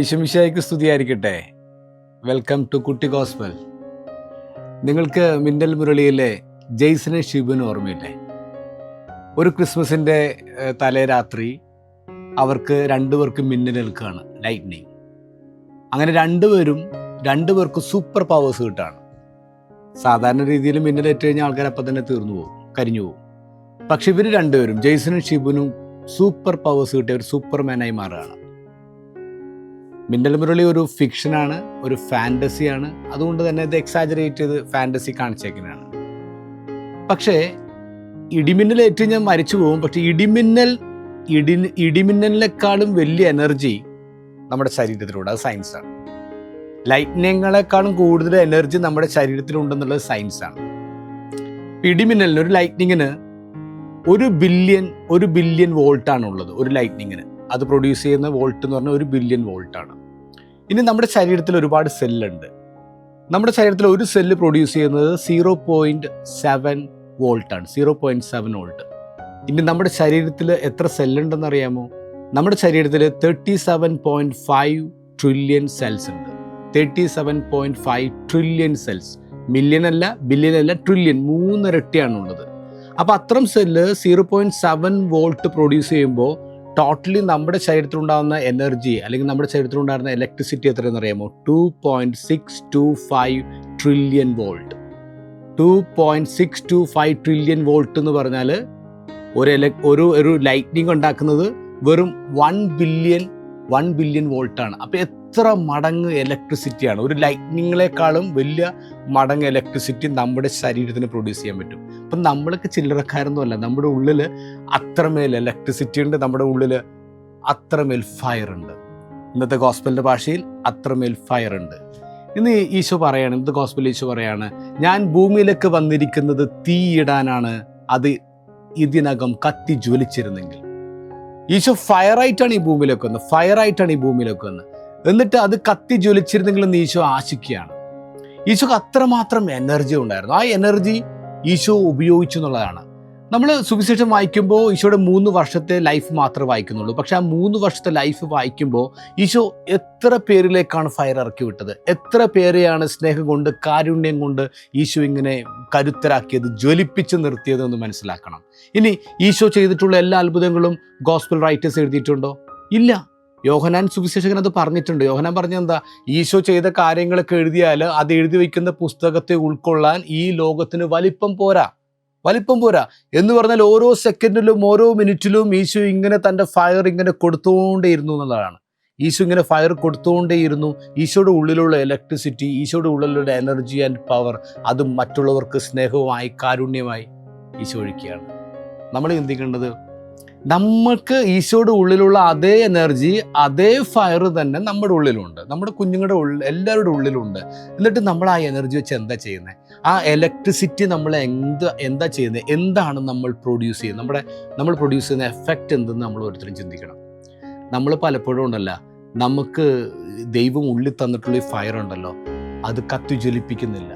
ഈശുമിശായിക്ക് സ്തുതിയായിരിക്കട്ടെ. Welcome to കുട്ടി gospel നിങ്ങൾക്ക് മിന്നൽ മുരളിയിലെ ജെയ്സിനെ ഷിബുവിന് ഓർമ്മയില്ലേ? ഒരു ക്രിസ്മസിന്റെ തലേ രാത്രി അവർക്ക് രണ്ടുപേർക്കും മിന്നലേൽക്കുകയാണ് ലൈറ്റ്നിങ് അങ്ങനെ രണ്ടുപേരും രണ്ടുപേർക്കും സൂപ്പർ പവേഴ്സ് കിട്ടാണ്. സാധാരണ രീതിയിൽ മിന്നലേറ്റ് കഴിഞ്ഞാൽ ആൾക്കാർ അപ്പം തന്നെ തീർന്നു പോകും കരിഞ്ഞു പോകും. പക്ഷെ ഇവർ രണ്ടുപേരും ജെയ്സനും ഷിബുനും സൂപ്പർ പവേഴ്സ് കിട്ടിയ ഒരു സൂപ്പർമാനായി മാറുകയാണ്. മിന്നൽ മുരളി ഒരു ഫിക്ഷനാണ് ഒരു ഫാന്റസിയാണ് അതുകൊണ്ട് തന്നെ ഇത് എക്സാജറേറ്റ് ചെയ്ത് ഫാന്റസി കാണിച്ചേക്കുന്നതാണ്. പക്ഷേ ഇടിമിന്നലേറ്റ് ഞാൻ മരിച്ചു പോകും. പക്ഷെ ഇടിമിന്നൽ ഇടി ഇടിമിന്നലിനേക്കാളും വലിയ എനർജി നമ്മുടെ ശരീരത്തിലൂടെ അത് സയൻസാണ് ലൈറ്റ്നിങ്ങളെക്കാളും കൂടുതൽ എനർജി നമ്മുടെ ശരീരത്തിലുണ്ടെന്നുള്ളത് സയൻസാണ് ഇടിമിന്നലിന് ഒരു ലൈറ്റ്നിങ്ങിന് ഒരു ബില്യൺ ഒരു ബില്യൺ വോൾട്ടാണ് ഉള്ളത് ഒരു ലൈറ്റ്നിങ്ങിന് അത് പ്രൊഡ്യൂസ് ചെയ്യുന്ന വോൾട്ട് എന്ന് പറഞ്ഞാൽ ഒരു ബില്യൺ വോൾട്ടാണ് ഇനി നമ്മുടെ ശരീരത്തിൽ ഒരുപാട് സെല്ലുണ്ട്. നമ്മുടെ ശരീരത്തിൽ ഒരു സെല്ല് പ്രൊഡ്യൂസ് ചെയ്യുന്നത് സീറോ പോയിന്റ് സെവൻ വോൾട്ടാണ് സീറോ പോയിന്റ് സെവൻ വോൾട്ട് ഇനി നമ്മുടെ ശരീരത്തിൽ എത്ര സെല്ലുണ്ടെന്ന് അറിയാമോ? നമ്മുടെ ശരീരത്തിൽ thirty seven point five trillion cells ഉണ്ട്. Thirty seven point five trillion cells million അല്ല ബില്യൺ അല്ല ട്രില്യൺ മൂന്നിരട്ടിയാണുള്ളത് അപ്പോൾ അത്തരം cell zero point seven volt produce ചെയ്യുമ്പോൾ ടോട്ടലി നമ്മുടെ ശരീരത്തിലുണ്ടാകുന്ന എനർജി അല്ലെങ്കിൽ നമ്മുടെ ശരീരത്തിലുണ്ടാകുന്ന ഇലക്ട്രിസിറ്റി എത്രയെന്ന് അറിയാമോ? Two point six two five trillion volt two point six two five trillion volt എന്ന് പറഞ്ഞാൽ ഒരു ഒരു ഒരു ലൈറ്റ്നിങ് ഉണ്ടാക്കുന്നത് വെറും വൺ ബില്യൺ വൺ ബില്യൺ വോൾട്ടാണ് അപ്പോൾ എത്ര മടങ്ങ് ഇലക്ട്രിസിറ്റിയാണ് ഒരു ലൈറ്റ്നിങ്ങിനേക്കാളും വലിയ മടങ്ങ് ഇലക്ട്രിസിറ്റി നമ്മുടെ ശരീരത്തിന് പ്രൊഡ്യൂസ് ചെയ്യാൻ പറ്റും. അപ്പം നമ്മളൊക്കെ ചില്ലറക്കാരൊന്നും അല്ല നമ്മുടെ ഉള്ളിൽ അത്രമേൽ ഇലക്ട്രിസിറ്റി ഉണ്ട്. നമ്മുടെ ഉള്ളിൽ അത്രമേൽ ഫയർ ഉണ്ട്. ഇന്നത്തെ ഗോസ്പലിന്റെ ഭാഷയിൽ അത്രമേൽ ഫയർ ഉണ്ട്. ഇന്ന് ഈശോ പറയാണ് ഇന്നത്തെ ഗോസ്പൽ ഈശോ പറയാണ് ഞാൻ ഭൂമിയിലേക്ക് വന്നിരിക്കുന്നത് തീയിടാനാണ് അത് ഇതിനകം കത്തി ജ്വലിച്ചിരുന്നെങ്കിൽ. ഈശോ ഫയറായിട്ടാണ് ഈ ഭൂമിയിലേക്ക് വന്നത്. ഫയറായിട്ടാണ് ഈ ഭൂമിയിലേക്ക് വന്നത്. എന്നിട്ട് അത് കത്തി ജ്വലിച്ചിരുന്നെങ്കിൽ എന്ന് ഈശോ ആശിക്കുകയാണ്. ഈശോക്ക് അത്രമാത്രം എനർജി ഉണ്ടായിരുന്നു. ആ എനർജി ഈശോ ഉപയോഗിച്ചു എന്നുള്ളതാണ്. നമ്മൾ സുവിശേഷം വായിക്കുമ്പോൾ ഈശോയുടെ മൂന്ന് വർഷത്തെ ലൈഫ് മാത്രമേ വായിക്കുന്നുള്ളൂ. പക്ഷെ ആ മൂന്ന് വർഷത്തെ ലൈഫ് വായിക്കുമ്പോൾ ഈശോ എത്ര പേരിലേക്കാണ് ഫയർ ഇറക്കി വിട്ടത്? എത്ര പേരെയാണ് സ്നേഹം കൊണ്ട് കാരുണ്യം കൊണ്ട് ഈശോ ഇങ്ങനെ കരുത്തരാക്കിയത് ജ്വലിപ്പിച്ച് നിർത്തിയത് എന്ന് മനസ്സിലാക്കണം. ഇനി ഈശോ ചെയ്തിട്ടുള്ള എല്ലാ അത്ഭുതങ്ങളും ഗോസ്പൽ റൈറ്റേഴ്സ് എഴുതിയിട്ടുണ്ടോ? ഇല്ല. യോഹനാൻ സുവിശേഷകൻ അത് പറഞ്ഞിട്ടുണ്ട്. യോഹനാൻ പറഞ്ഞെന്താ? ഈശോ ചെയ്ത കാര്യങ്ങളൊക്കെ എഴുതിയാൽ അത് എഴുതി വയ്ക്കുന്ന പുസ്തകത്തെ ഉൾക്കൊള്ളാൻ ഈ ലോകത്തിന് വലിപ്പം പോരാ. വലിപ്പം പോരാ. എന്ന് പറഞ്ഞാൽ ഓരോ സെക്കൻഡിലും ഓരോ മിനിറ്റിലും ഈശോ ഇങ്ങനെ തന്റെ ഫയർ ഇങ്ങനെ കൊടുത്തുകൊണ്ടേയിരുന്നു എന്നുള്ളതാണ്. ഈശോ ഇങ്ങനെ ഫയർ കൊടുത്തുകൊണ്ടേയിരുന്നു ഈശോയുടെ ഉള്ളിലുള്ള ഇലക്ട്രിസിറ്റി ഈശോയുടെ ഉള്ളിലുള്ള എനർജി ആൻഡ് പവർ അത് മറ്റുള്ളവർക്ക് സ്നേഹവുമായി കാരുണ്യമായി ഈശോ ഒഴിക്കുകയാണ് നമ്മൾ ചിന്തിക്കേണ്ടത് നമ്മൾക്ക് ഈശോയുടെ ഉള്ളിലുള്ള അതേ എനർജി അതേ ഫയർ തന്നെ നമ്മുടെ ഉള്ളിലുണ്ട്. നമ്മുടെ കുഞ്ഞുങ്ങളുടെ ഉള്ളിൽ എല്ലാവരുടെ ഉള്ളിലുണ്ട്. എന്നിട്ട് നമ്മൾ ആ എനർജി വെച്ച് എന്താ ചെയ്യുന്നത് ആ ഇലക്ട്രിസിറ്റി നമ്മൾ എന്ത് എന്താ ചെയ്യുന്നത് എന്താണ് നമ്മൾ പ്രൊഡ്യൂസ് ചെയ്യുന്നത്? നമ്മുടെ നമ്മൾ പ്രൊഡ്യൂസ് ചെയ്യുന്ന എഫക്റ്റ് എന്തെന്ന് നമ്മൾ ഓരോരുത്തരും ചിന്തിക്കണം. നമ്മൾ പലപ്പോഴും ഉണ്ടല്ല നമുക്ക് ദൈവം ഉള്ളിൽ തന്നിട്ടുള്ള ഈ ഫയർ ഉണ്ടല്ലോ അത് കത്തി ജ്വലിപ്പിക്കുന്നില്ല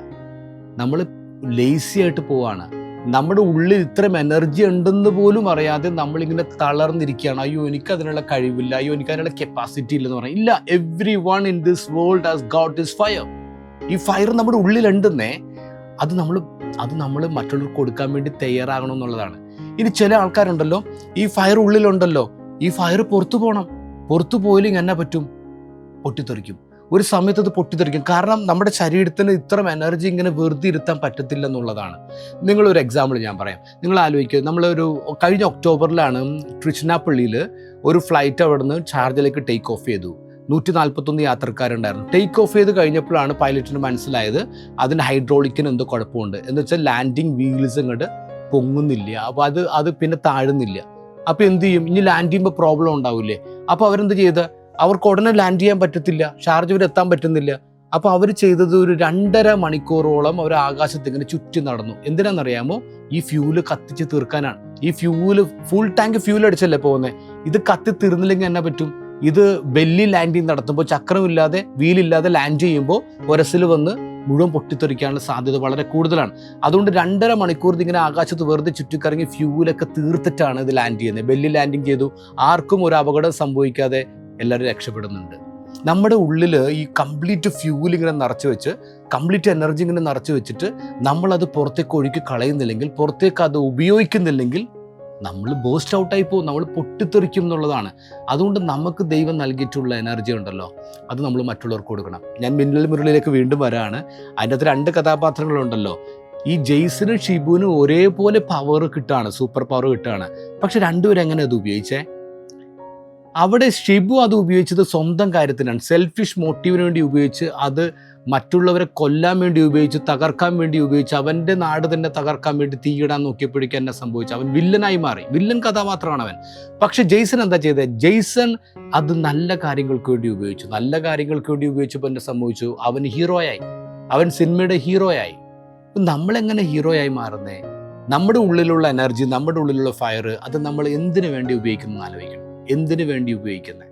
നമ്മൾ ലേസി ആയിട്ട് പോവാണ്. നമ്മുടെ ഉള്ളിൽ ഇത്രയും എനർജി ഉണ്ടെന്ന് പോലും അറിയാതെ നമ്മളിങ്ങനെ തളർന്നിരിക്കുകയാണ്. അയ്യോ എനിക്ക് അതിനുള്ള കഴിവില്ല. അയ്യോ എനിക്ക് അതിനുള്ള കപ്പാസിറ്റി ഇല്ലെന്ന് പറയാം. ഇല്ല everyone in this world has got is fire ഈ ഫയർ നമ്മുടെ ഉള്ളിലുണ്ടെന്നേ അത് നമ്മൾ അത് നമ്മൾ മറ്റുള്ളവർക്ക് കൊടുക്കാൻ വേണ്ടി തയ്യാറാകണം എന്നുള്ളതാണ്. ഇനി ചില ആൾക്കാരുണ്ടല്ലോ ഈ ഫയർ ഉള്ളിലുണ്ടല്ലോ ഈ ഫയർ പുറത്തു പോകണം പുറത്തു പോയില്ലെങ്കിൽ എന്നാ പറ്റും. പൊട്ടിത്തെറിക്കും. ഒരു സമയത്ത് അത് പൊട്ടിത്തെറിക്കും. കാരണം നമ്മുടെ ശരീരത്തിന് ഇത്തരം എനർജി ഇങ്ങനെ വെറുതെ ഇരുത്താൻ പറ്റത്തില്ല എന്നുള്ളതാണ് നിങ്ങളൊരു എക്സാമ്പിൾ ഞാൻ പറയാം. നിങ്ങൾ ആലോചിക്കുക നമ്മളൊരു കഴിഞ്ഞ ഒക്ടോബറിലാണ് ട്രിച്ചിനാപ്പള്ളിയിൽ ഒരു ഫ്ലൈറ്റ് അവിടുന്ന് ചാർജിലേക്ക് ടേക്ക് ഓഫ് ചെയ്തു. നൂറ്റി നാൽപ്പത്തൊന്ന് യാത്രക്കാരുണ്ടായിരുന്നു. ടേക്ക് ഓഫ് ചെയ്ത് കഴിഞ്ഞപ്പോഴാണ് പൈലറ്റിന് മനസ്സിലായത് അതിന് ഹൈഡ്രോളിക്കിന് എന്തോ കുഴപ്പമുണ്ട്. എന്ന് വെച്ചാൽ ലാൻഡിങ് വീൽസ് ഇങ്ങോട്ട് പൊങ്ങുന്നില്ല. അപ്പോൾ അത് അത് പിന്നെ താഴുന്നില്ല. അപ്പോൾ എന്ത് ചെയ്യും? ഇനി ലാൻഡ് ചെയ്യുമ്പോൾ പ്രോബ്ലം ഉണ്ടാവില്ലേ? അപ്പോൾ അവരെന്ത് ചെയ്ത്? അവർക്ക് ഉടനെ ലാൻഡ് ചെയ്യാൻ പറ്റത്തില്ല ഷാർജ് വരെ എത്താൻ പറ്റുന്നില്ല. അപ്പോൾ അവർ ചെയ്തത് ഒരു രണ്ടര മണിക്കൂറോളം അവർ ആകാശത്ത് ഇങ്ങനെ ചുറ്റി നടന്നു. എന്തിനാണെന്നറിയാമോ? ഈ ഫ്യൂൽ കത്തിച്ച് തീർക്കാനാണ്. ഈ ഫ്യൂൽ ഫുൾ ടാങ്ക് ഫ്യൂൽ അടിച്ചല്ലേ പോകുന്നത് ഇത് കത്തി തീർന്നില്ലെങ്കിൽ എന്നാ പറ്റും? ഇത് ബെല്ലി ലാൻഡിങ് നടത്തുമ്പോൾ ചക്രമില്ലാതെ വീലില്ലാതെ ലാൻഡ് ചെയ്യുമ്പോൾ ഒരസിൽ വന്ന് മുഴുവൻ പൊട്ടിത്തെറിക്കാനുള്ള സാധ്യത വളരെ കൂടുതലാണ്. അതുകൊണ്ട് രണ്ടര മണിക്കൂർ ഇങ്ങനെ ആകാശത്ത് വെറുതെ ചുറ്റിക്കറങ്ങി ഫ്യൂലൊക്കെ തീർത്തിട്ടാണ് ഇത് ലാൻഡ് ചെയ്യുന്നത്. ബെല്ലി ലാൻഡിങ് ചെയ്തു. ആർക്കും ഒരു അപകടം സംഭവിക്കാതെ എല്ലാവരും രക്ഷപ്പെടുന്നുണ്ട്. നമ്മുടെ ഉള്ളിൽ ഈ കംപ്ലീറ്റ് ഫ്യൂൽ ഇങ്ങനെ നിറച്ച് വെച്ച് കംപ്ലീറ്റ് എനർജി ഇങ്ങനെ നിറച്ച് വെച്ചിട്ട് നമ്മളത് പുറത്തേക്ക് ഒഴുക്കി കളയുന്നില്ലെങ്കിൽ പുറത്തേക്ക് അത് ഉപയോഗിക്കുന്നില്ലെങ്കിൽ നമ്മൾ ബോസ്റ്റ് ഔട്ടായി പോകും നമ്മൾ പൊട്ടിത്തെറിക്കും എന്നുള്ളതാണ്. അതുകൊണ്ട് നമുക്ക് ദൈവം നൽകിയിട്ടുള്ള എനർജി ഉണ്ടല്ലോ അത് നമ്മൾ മറ്റുള്ളവർക്ക് കൊടുക്കണം. ഞാൻ മിന്നൽ മുരളിയിലേക്ക് വീണ്ടും വരാണ്. അതിന്റെ അകത്ത് രണ്ട് കഥാപാത്രങ്ങളുണ്ടല്ലോ ഈ ജെയ്സിനും ഷിബുവിനും ഒരേപോലെ പവർ കിട്ടുകയാണ് സൂപ്പർ പവർ കിട്ടുകയാണ് പക്ഷെ രണ്ടുപേരും എങ്ങനെ അത് ഉപയോഗിച്ചേ? അവിടെ ഷിബു അത് ഉപയോഗിച്ചത് സ്വന്തം കാര്യത്തിനാണ്. സെൽഫിഷ് മോട്ടീവിന് വേണ്ടി ഉപയോഗിച്ച് അത് മറ്റുള്ളവരെ കൊല്ലാൻ വേണ്ടി ഉപയോഗിച്ച് തകർക്കാൻ വേണ്ടി ഉപയോഗിച്ച് അവന്റെ നാട് തന്നെ തകർക്കാൻ വേണ്ടി തീയിടാൻ നോക്കിയപ്പോഴേക്കും എന്നെ സംഭവിച്ചു അവൻ വില്ലനായി മാറി. വില്ലൻ കഥാപാത്രമാണ് അവൻ. പക്ഷെ ജെയ്സൺ എന്താ ചെയ്തത് ജെയ്സൺ അത് നല്ല കാര്യങ്ങൾക്ക് വേണ്ടി ഉപയോഗിച്ചു. നല്ല കാര്യങ്ങൾക്ക് വേണ്ടി ഉപയോഗിച്ചപ്പോൾ എന്നെ സംഭവിച്ചു? അവൻ ഹീറോയായി. അവൻ സിനിമയുടെ ഹീറോയായി. നമ്മളെങ്ങനെ ഹീറോയായി മാറുന്നേ? നമ്മുടെ ഉള്ളിലുള്ള എനർജി നമ്മുടെ ഉള്ളിലുള്ള ഫയർ അത് നമ്മൾ എന്തിനു വേണ്ടി ഉപയോഗിക്കുന്നു ആലോചിക്കണം. എന്തിനു വേണ്ടി ഉപയോഗിക്കുന്നത്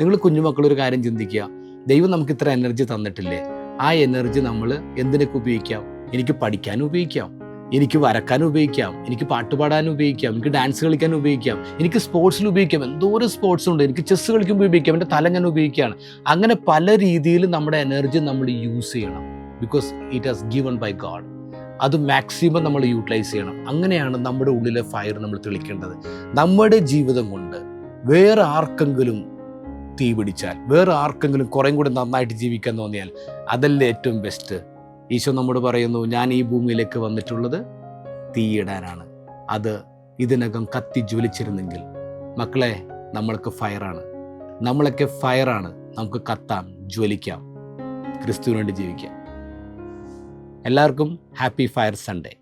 നിങ്ങൾ കുഞ്ഞുമക്കൾ ഒരു കാര്യം ചിന്തിക്കുക. ദൈവം നമുക്ക് ഇത്ര എനർജി തന്നിട്ടില്ലേ? ആ എനർജി നമ്മൾ എന്തിനൊക്കെ ഉപയോഗിക്കാം? എനിക്ക് പഠിക്കാൻ ഉപയോഗിക്കാം. എനിക്ക് വരക്കാൻ ഉപയോഗിക്കാം. എനിക്ക് പാട്ട് പാടാൻ ഉപയോഗിക്കാം. എനിക്ക് ഡാൻസ് കളിക്കാൻ ഉപയോഗിക്കാം. എനിക്ക് സ്പോർട്സിൽ ഉപയോഗിക്കാം. എന്തോരം സ്പോർട്സ് ഉണ്ട്. എനിക്ക് ചെസ് കളിക്കുമ്പോൾ ഉപയോഗിക്കാം. എന്റെ തല ഞാൻ ഉപയോഗിക്കുകയാണ്. അങ്ങനെ പല രീതിയിൽ നമ്മുടെ എനർജി നമ്മൾ യൂസ് ചെയ്യണം. Because it has given by God അത് മാക്സിമം നമ്മൾ യൂട്ടിലൈസ് ചെയ്യണം. അങ്ങനെയാണ് നമ്മുടെ ഉള്ളിലെ ഫയർ നമ്മൾ തെളിക്കേണ്ടത്. നമ്മുടെ ജീവിതം കൊണ്ട്. വേറെ ആർക്കെങ്കിലും തീ പിടിച്ചാൽ വേറെ ആർക്കെങ്കിലും കുറേ കൂടി നന്നായിട്ട് ജീവിക്കാൻ തോന്നിയാൽ അതല്ലേ ഏറ്റവും ബെസ്റ്റ് ഈശോ നമ്മോട് പറയുന്നു ഞാൻ ഈ ഭൂമിയിലേക്ക് വന്നിട്ടുള്ളത് തീയിടാനാണ് അത് ഇതിനകം കത്തി ജ്വലിച്ചിരുന്നെങ്കിൽ മക്കളെ നമ്മൾക്ക് ഫയറാണ് നമ്മളൊക്കെ ഫയറാണ് നമുക്ക് കത്താം ജ്വലിക്കാം ക്രിസ്തുവിന് വേണ്ടി ജീവിക്കാം. എല്ലാവർക്കും ഹാപ്പി ഫയർ സൺഡേ